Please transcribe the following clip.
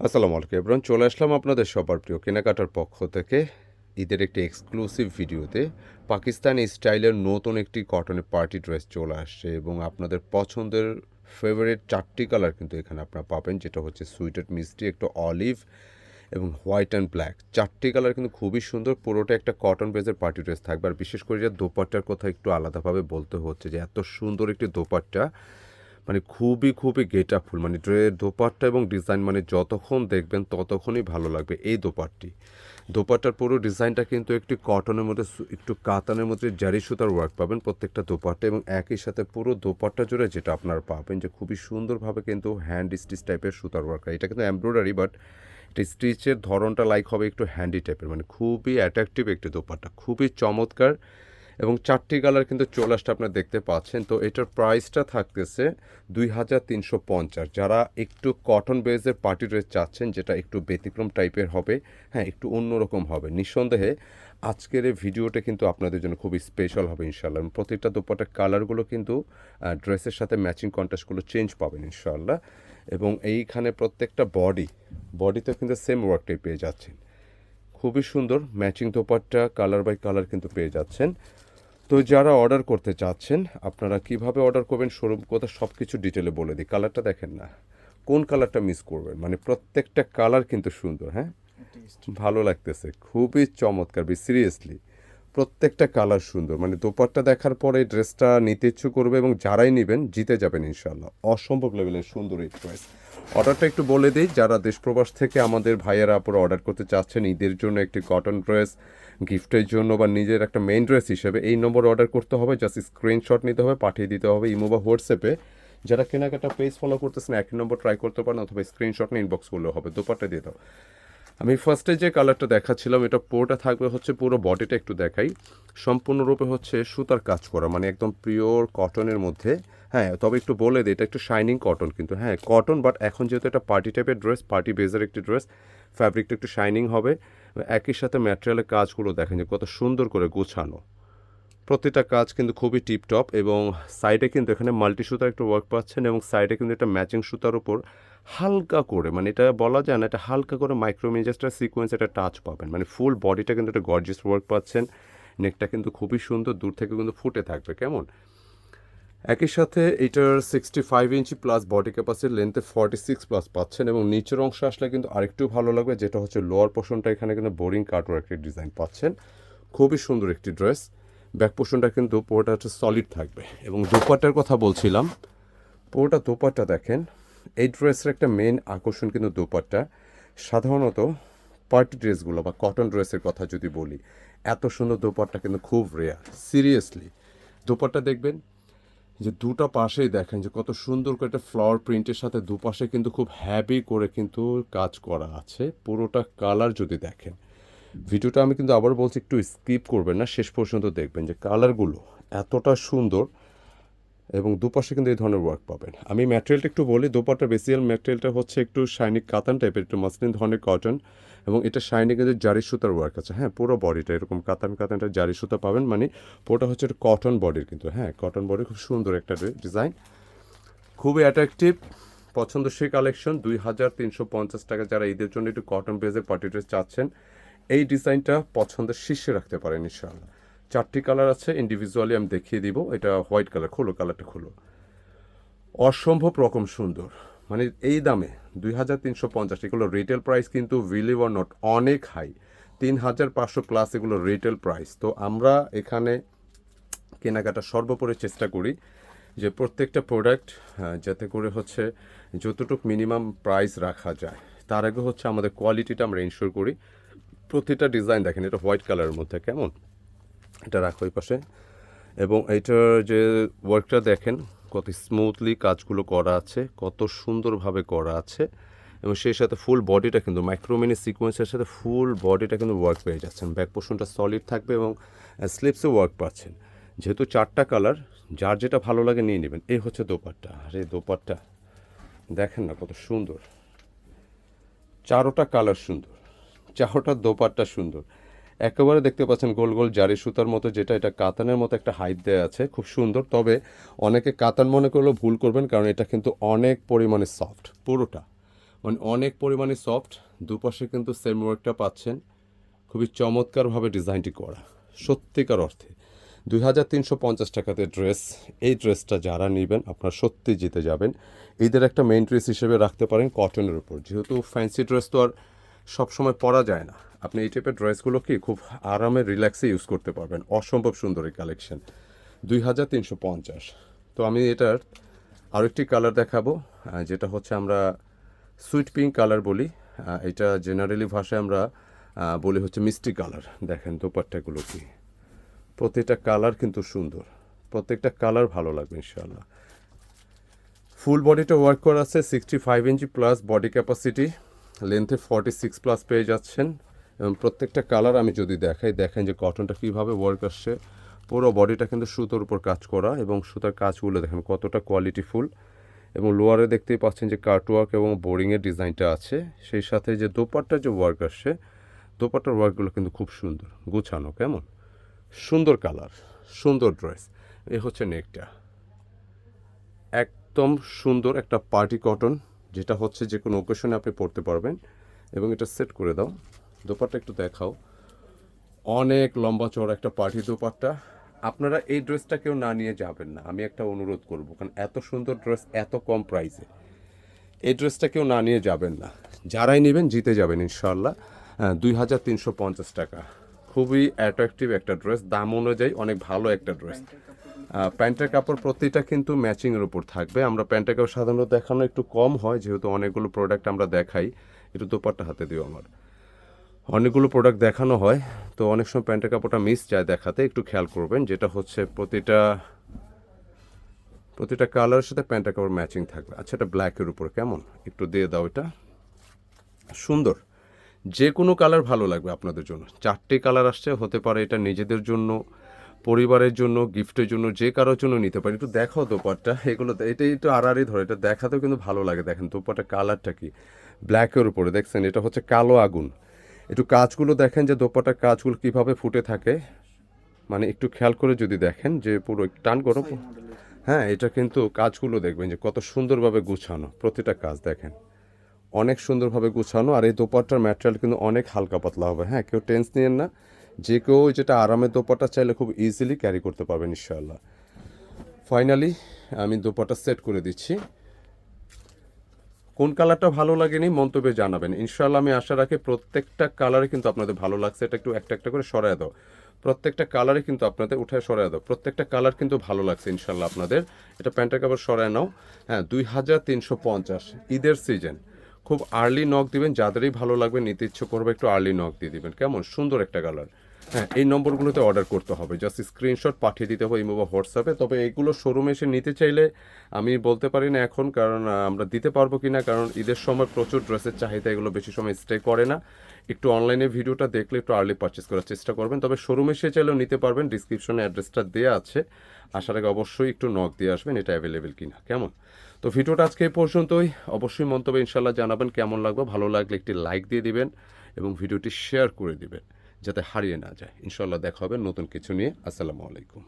আসসালামু আলাইকুম এব্রন চলে আসলাম আপনাদের সবার প্রিয় কেনাকাটার পক্ষ থেকে। ঈদের একটি এক্সক্লুসিভ ভিডিওতে পাকিস্তানি স্টাইলের নতুন একটি কটনের পার্টি ড্রেস চলে আসছে এবং আপনাদের পছন্দের ফেভারিট চারটি কালার কিন্তু এখানে আপনারা পাবেন, যেটা হচ্ছে সুইটেড মিষ্টি, একটু অলিভ এবং হোয়াইট অ্যান্ড ব্ল্যাক চারটি কালার কিন্তু খুবই সুন্দর, পুরোটা একটা কটন বেজের পার্টি ড্রেস থাকবে। আর বিশেষ করে যে দোপাট্টার কথা একটু আলাদাভাবে বলতে হচ্ছে যে এত সুন্দর একটি দোপাট্টা। মানে খুবই খুবই গেটআপফুল মানে ড্রের দোপাট্টা এবং ডিজাইন মানে যতক্ষণ দেখবেন ততক্ষণই ভালো লাগবে এই দোপাট্টি। দোপাট্টার পুরো ডিজাইনটা কিন্তু একটি কটনের মধ্যে একটু কাতানের মধ্যে জারি সুতার ওয়ার্ক পাবেন প্রত্যেকটা দোপাট্টা এবং একই সাথে পুরো দোপাট্টা জুড়ে যেটা আপনারা পাবেন যে খুবই সুন্দরভাবে কিন্তু হ্যান্ড স্টিচ টাইপের সুতার ওয়ার্ক এটা কিন্তু এমব্রয়ডারি বাট এটা স্টিচের ধরনটা লাইক হবে একটু হ্যান্ডি টাইপের মানে খুবই অ্যাট্রাকটিভ একটি দোপাট্টা। খুবই চমৎকার। এবং চারটি কালার কিন্তু চলে আসতে আপনারা দেখতে পাচ্ছেন। তো এটার প্রাইসটা থাকতেছে দুই হাজার তিনশো পঞ্চাশ। যারা একটু কটন বেজের পার্টি ড্রেস চাচ্ছেন, যেটা একটু ব্যতিক্রম টাইপের হবে হ্যাঁ একটু অন্যরকম হবে। নিঃসন্দেহে আজকের এই ভিডিওটা কিন্তু আপনাদের জন্য খুবই স্পেশাল হবে ইনশাল্লাহ প্রত্যেকটা দোপাটার কালারগুলো কিন্তু ড্রেসের সাথে ম্যাচিং কন্ট্রাস্টগুলো চেঞ্জ পাবেন ইনশাল্লাহ এবং এইখানে প্রত্যেকটা বডি বডিতে কিন্তু সেম ওয়ার্কটাই পেয়ে যাচ্ছেন। খুবই সুন্দর matching dupatta colour by colour কিন্তু পেয়ে যাচ্ছেন। তো যারা অর্ডার করতে চাচ্ছেন, আপনারা কীভাবে অর্ডার করবেন, শোরুম কথা সব কিছু ডিটেলে বলে দিই। কালারটা দেখেন না। কোন কালারটা মিস করবেন? মানে প্রত্যেকটা কালার কিন্তু সুন্দর হ্যাঁ? ভালো লাগতেছে। খুবই চমৎকার সিরিয়াসলি প্রত্যেকটা কালার সুন্দর। মানে দোপাট্টা দেখার পরে ড্রেসটা নিতে ইচ্ছু করবে এবং যারাই নেবেন, জিতে যাবেন ইনশাল্লাহ অসম্ভব লেভেলের সুন্দর এই ড্রেস অর্ডারটা একটু বলে দিই, যারা দেশ প্রবাস থেকে আমাদের ভাইয়েরা আপুরা অর্ডার করতে চাচ্ছেন, ঈদের জন্য একটি কটন ড্রেস গিফটের জন্য বা নিজের একটা মেইন ড্রেস হিসেবে এই নম্বর অর্ডার করতে হবে জাস্ট স্ক্রিনশট নিতে হবে, পাঠিয়ে দিতে হবে ইমো বা হোয়াটসঅ্যাপে যারা কেনাকাটা পেজ ফলো করতেছেন একই নম্বর ট্রাই করতে পারেন অথবা স্ক্রিনশট নিয়ে ইনবক্স করলেও হবে, দোপাট্টা দিয়ে দাও। আমি ফার্স্টে যে কালারটা দেখাচ্ছিলাম, এটা পুরোটা থাকবে হচ্ছে পুরো বডিটা একটু দেখাই। সম্পূর্ণরূপে হচ্ছে সুতার কাজ করা মানে একদম পিওর কটনের মধ্যে। হ্যাঁ তবে একটু বলে দিই, এটা একটু শাইনিং কটন কিন্তু হ্যাঁ কটন বাট এখন যেহেতু এটা পার্টি টাইপের ড্রেস পার্টি বেজের একটি ড্রেস ফ্যাব্রিকটা একটু শাইনিং হবে। একই সাথে ম্যাটেরিয়ালের কাজগুলো দেখেন যে কত সুন্দর করে গোছানো। প্রতিটা কাজ কিন্তু খুবই টিপটপ এবং সাইডে কিন্তু এখানে মাল্টি সুতার একটু ওয়ার্ক পাচ্ছেন এবং সাইডে কিন্তু একটা ম্যাচিং সুতার উপর হালকা করে মানে এটা বলা যায় না, এটা হালকা করে মাইক্রোমেজাসটার সিকোয়েন্স একটা টাচ পাবেন। মানে ফুল বডিটা কিন্তু একটা গর্জিয়াস ওয়ার্ক পাচ্ছেন নেকটা কিন্তু খুবই সুন্দর, দূর থেকে কিন্তু ফুটে থাকবে, কেমন? একই সাথে এটার sixty five inch plus body capacity লেন্থে forty six plus পাচ্ছেন এবং নিচের অংশ আসলে কিন্তু আরেকটু ভালো লাগবে, যেটা হচ্ছে লোয়ার পোর্শনটা এখানে কিন্তু বোরিং কাটওয়ার্কের ডিজাইন পাচ্ছেন। খুবই সুন্দর একটি ড্রেস ব্যাক পোর্শনটা কিন্তু পুরোটা হচ্ছে সলিড থাকবে। এবং দোপাট্টার কথা বলছিলাম, পুরোটা দোপাট্টা দেখেন। এই ড্রেসের একটা মেন আকর্ষণ কিন্তু দোপাট্টা। সাধারণত পার্টি ড্রেসগুলো বা কটন ড্রেসের কথা যদি বলি, এত সুন্দর দোপাট্টা কিন্তু খুব রেয়ার সিরিয়াসলি দোপাট্টা দেখবেন যে দুটো পাশেই দেখেন যে কত সুন্দর করে একটা ফ্লাওয়ার প্রিন্টের সাথে দুপাশে কিন্তু খুব হ্যাভি করে কিন্তু কাজ করা আছে। পুরোটা কালার যদি দেখেন, ভিডিওটা আমি কিন্তু আবার বলছি, একটু স্কিপ করবেন না, শেষ পর্যন্ত দেখবেন যে কালারগুলো এতটা সুন্দর এবং দুপাশে কিন্তু এই ধরনের ওয়ার্ক পাবেন। আমি ম্যাটেরিয়ালটা একটু বলি দোপাট্টার বেসিক্যাল ম্যাটেরিয়ালটা হচ্ছে একটু শাইনি কাতান টাইপের একটু মসলিন ধরনের কটন এবং এটা শাইনি কিন্তু জারি সুতার ওয়ার্ক আছে। হ্যাঁ পুরো বডিটা এরকম কাতান কাতানটা জারি সুতা পাবেন। মানে পুরোটা হচ্ছে কটন বডির কিন্তু। হ্যাঁ কটন বডির খুব সুন্দর একটা ডিজাইন খুবই অ্যাট্রাকটিভ পছন্দসই কালেকশন দুই হাজার তিনশো পঞ্চাশ টাকা যারা ঈদের জন্য একটু কটন বেজের পার্টি ড্রেস চাচ্ছেন, এই ডিজাইনটা পছন্দের শীর্ষে রাখতে পারেন ইনশাআল্লাহ। চারটি কালার আছে ইন্ডিভিজুয়ালি আমি দেখিয়ে দিব। এটা হোয়াইট কালার খোলো কালারটা খোলো। অসম্ভব রকম সুন্দর। মানে এই দামে দুই হাজার তিনশো পঞ্চাশ। এগুলো রিটেল প্রাইস কিন্তু বিলিভ অর নট অনেক হাই তিন হাজার পাঁচশো প্লাস এগুলো রিটেল প্রাইস তো আমরা এখানে কেনাকাটা সর্বোপরি চেষ্টা করি যে প্রত্যেকটা প্রোডাক্ট যাতে করে হচ্ছে যতটুক মিনিমাম প্রাইস রাখা যায়। তার আগে হচ্ছে আমাদের কোয়ালিটিটা আমরা ইনশিওর করি। প্রতিটা ডিজাইন দেখেন, এটা হোয়াইট কালারের মধ্যে, কেমন? এটা রাখো ওই পাশে। এবং এইটার যে ওয়ার্কটা দেখেন কত স্মুথলি কাজগুলো করা আছে, কত সুন্দরভাবে করা আছে, এবং সেই সাথে ফুল বডিটা কিন্তু মাইক্রোমিনি সিকোয়েন্সের সাথে ফুল বডিটা কিন্তু ওয়ার্ক পেয়ে যাচ্ছেন। ব্যাক পোর্শনটা সলিড থাকবে এবং স্লিপসে ওয়ার্ক পাচ্ছেন। যেহেতু চারটা কালার যার যেটা ভালো লাগে নিয়ে নেবেন। এই হচ্ছে দোপাট্টা। আর এই দোপাট্টা। দেখেন না কত সুন্দর। চারোটা কালার সুন্দর। চারোটা দোপাট্টা সুন্দর। একেবারে দেখতে পাচ্ছেন গোল গোল জারি সুতার মতো, যেটা এটা কাতানের মতো একটা হাইট দেওয়া আছে, খুব সুন্দর। তবে অনেকে কাতান মনে করলেও ভুল করবেন, কারণ এটা কিন্তু অনেক পরিমাণে সফট পুরোটা। মানে অনেক পরিমাণে সফট দুপাশে কিন্তু সেম ওয়ার্কটা পাচ্ছেন। খুবই চমৎকারভাবে ডিজাইনটি করা, সত্যিকার অর্থে। দুই হাজার তিনশো পঞ্চাশ টাকাতে ড্রেস এই ড্রেসটা যারা নেবেন, আপনারা সত্যি জিতে যাবেন। এদের একটা মেন ড্রেস হিসেবে রাখতে পারেন কটনের উপর। যেহেতু ফ্যান্সি ড্রেস তো আর সবসময় পরা যায় না। আপনি এই টাইপের ড্রেসগুলো কি খুব আরামে রিল্যাক্সে ইউজ করতে পারবেন। অসম্ভব সুন্দর এই কালেকশন দুই হাজার তিনশো পঞ্চাশ। তো আমি এটার আরেকটি কালার দেখাবো যেটা হচ্ছে আমরা সুইট পিঙ্ক কালার বলি। এটা জেনারেলি ভাষায় আমরা বলি হচ্ছে মিষ্টি কালার দেখেন দোপাট্টাগুলো কি। প্রত্যেকটা কালার কিন্তু সুন্দর। প্রত্যেকটা কালার ভালো লাগবে, ইনশাআল্লাহ। ফুল বডিটা ওয়ার্ক করা আছে sixty five inch plus body capacity লেন্থে forty six plus পেয়ে যাচ্ছেন এবং প্রত্যেকটা কালার আমি যদি দেখাই, দেখেন যে কটনটা কীভাবে ওয়ার্ক আসছে। পুরো বডিটা কিন্তু সুতোর উপর কাজ করা এবং সুতার কাজগুলো দেখেন কতটা কোয়ালিটিফুল এবং লোয়ারে দেখতেই পাচ্ছেন যে কার্টওয়ার্ক এবং বোরিংয়ের ডিজাইনটা আছে। সেই সাথে যে দোপাট্টার যে ওয়ার্ক আসছে, দোপাট্টার ওয়ার্কগুলো কিন্তু খুব সুন্দর, গুছানো কেমন? সুন্দর কালার সুন্দর ড্রেস এ হচ্ছে নেকটা একদম সুন্দর একটা পার্টি কটন যেটা হচ্ছে যে কোনো ওকেশনে আপনি পড়তে পারবেন। এবং এটা সেট করে দাও। দোপাট্টা একটু দেখাও। অনেক লম্বা চড়া একটা পার্টি দোপাট্টা। আপনারা এই ড্রেসটা কেউ না নিয়ে যাবেন না। আমি একটা অনুরোধ করব, কারণ এত সুন্দর ড্রেস এত কম প্রাইসে এই ড্রেসটা কেউ না নিয়ে যাবেন না। যারাই নেবেন জিতে যাবেন ইনশাল্লাহ দুই হাজার তিনশো পঞ্চাশ টাকা। খুবই অ্যাট্রাকটিভ একটা ড্রেস দাম অনুযায়ী অনেক ভালো একটা ড্রেস প্যান্টের কাপড় প্রতিটা কিন্তু ম্যাচিংয়ের উপর থাকবে। আমরা প্যান্টের কাপড় সাধারণত দেখানো একটু কম হয়, যেহেতু অনেকগুলো প্রোডাক্ট আমরা দেখাই। একটু দোপাট্টা হাতে দিও আমার। অনেকগুলো প্রোডাক্ট দেখানো হয়, তো অনেক সময় প্যান্টের কাপড়টা মিস যায় দেখাতে। একটু খেয়াল করবেন, যেটা হচ্ছে প্রতিটা প্রতিটা কালারের সাথে প্যান্টের কাপড় ম্যাচিং থাকবে। আচ্ছা এটা ব্ল্যাকের উপর কেমন? একটু দিয়ে দাও এটা। সুন্দর। যে কোনো কালার ভালো লাগবে আপনাদের জন্য। চারটে কালার আসছে, হতে পারে এটা নিজেদের জন্য পরিবারের জন্য গিফটের জন্য যে কারোর জন্য নিতে পারে একটু দেখাও দোপাট্টা। এগুলো এটাই একটু আড়াআড়ি ধরে। এটা দেখাতেও কিন্তু ভালো লাগে। দেখেন দোপাট্টা কালারটা কি? ব্ল্যাকের উপরে দেখছেন? এটা হচ্ছে কালো আগুন। একটু কাজগুলো দেখেন যে দোপাট্টার কাজগুলো কীভাবে ফুটে থাকে। মানে একটু খেয়াল করে যদি দেখেন যে পুরো টান করো হ্যাঁ এটা কিন্তু কাজগুলো দেখবেন যে কত সুন্দরভাবে গুছানো। প্রতিটা কাজ দেখেন। অনেক সুন্দরভাবে গুছানো। আর এই দোপাট্টার ম্যাটেরিয়াল কিন্তু অনেক হালকা পাতলা হবে। হ্যাঁ কেউ টেন্স নিয়েন না। যে কেউ যেটা আরামের দোপাট্টা চাইলে খুব ইজিলি ক্যারি করতে পারবেন ইনশাল্লাহ ফাইনালি আমি দোপাট্টা সেট করে দিচ্ছি। কোন কালারটা ভালো লাগেনি মন্তব্যে জানাবেন। ইনশাআল্লাহ আমি আশা রাখি প্রত্যেকটা কালারে কিন্তু আপনাদের ভালো লাগছে। এটা একটু একটা একটা করে সরায় দাও। প্রত্যেকটা কালারে কিন্তু আপনাদের উঠায় সরায় দাও। প্রত্যেকটা কালার কিন্তু ভালো লাগছে ইনশাল্লাহ আপনাদের। এটা প্যান্টের কাপড় সরায় নাও। হ্যাঁ দুই হাজার তিনশো পঞ্চাশ, ঈদের সিজন খুব আর্লি নক দিবেন। যাদেরই ভালো লাগবে, নিতে ইচ্ছে করবে, একটু আর্লি নক দিয়ে দিবেন। কেমন? সুন্দর একটা কালার হ্যাঁ এই নম্বরগুলোতে অর্ডার করতে হবে। জাস্ট স্ক্রিনশট পাঠিয়ে দিতে হবে ইমো বা হোয়াটসঅ্যাপে তবে এগুলো শোরুমে এসে নিতে চাইলে আমি বলতে পারি না এখন, কারণ আমরা দিতে পারব কি না কারণ ঈদের সময় প্রচুর ড্রেসের চাহিদা এগুলো বেশি সময় স্টে করে না। একটু অনলাইনে ভিডিওটা দেখলে একটু আর্লি পারচেস করার চেষ্টা করবেন। তবে শোরুমে এসে চাইলেও নিতে পারবেন। ডিসক্রিপশনে অ্যাড্রেসটা দেওয়া আছে। আসার আগে অবশ্যই একটু নক দিয়ে আসবেন, এটা অ্যাভেলেবেল কিনা। কেমন? তো ভিডিওটা আজকে এই পর্যন্তই। অবশ্যই মন্তব্য ইনশাল্লাহ জানাবেন কেমন লাগবে ভালো লাগলে একটি লাইক দিয়ে দিবেন এবং ভিডিওটি শেয়ার করে দিবেন। যাতে হারিয়ে না যায়। ইনশাল্লাহ দেখা হবে নতুন কিছু নিয়ে। আসসালামু আলাইকুম।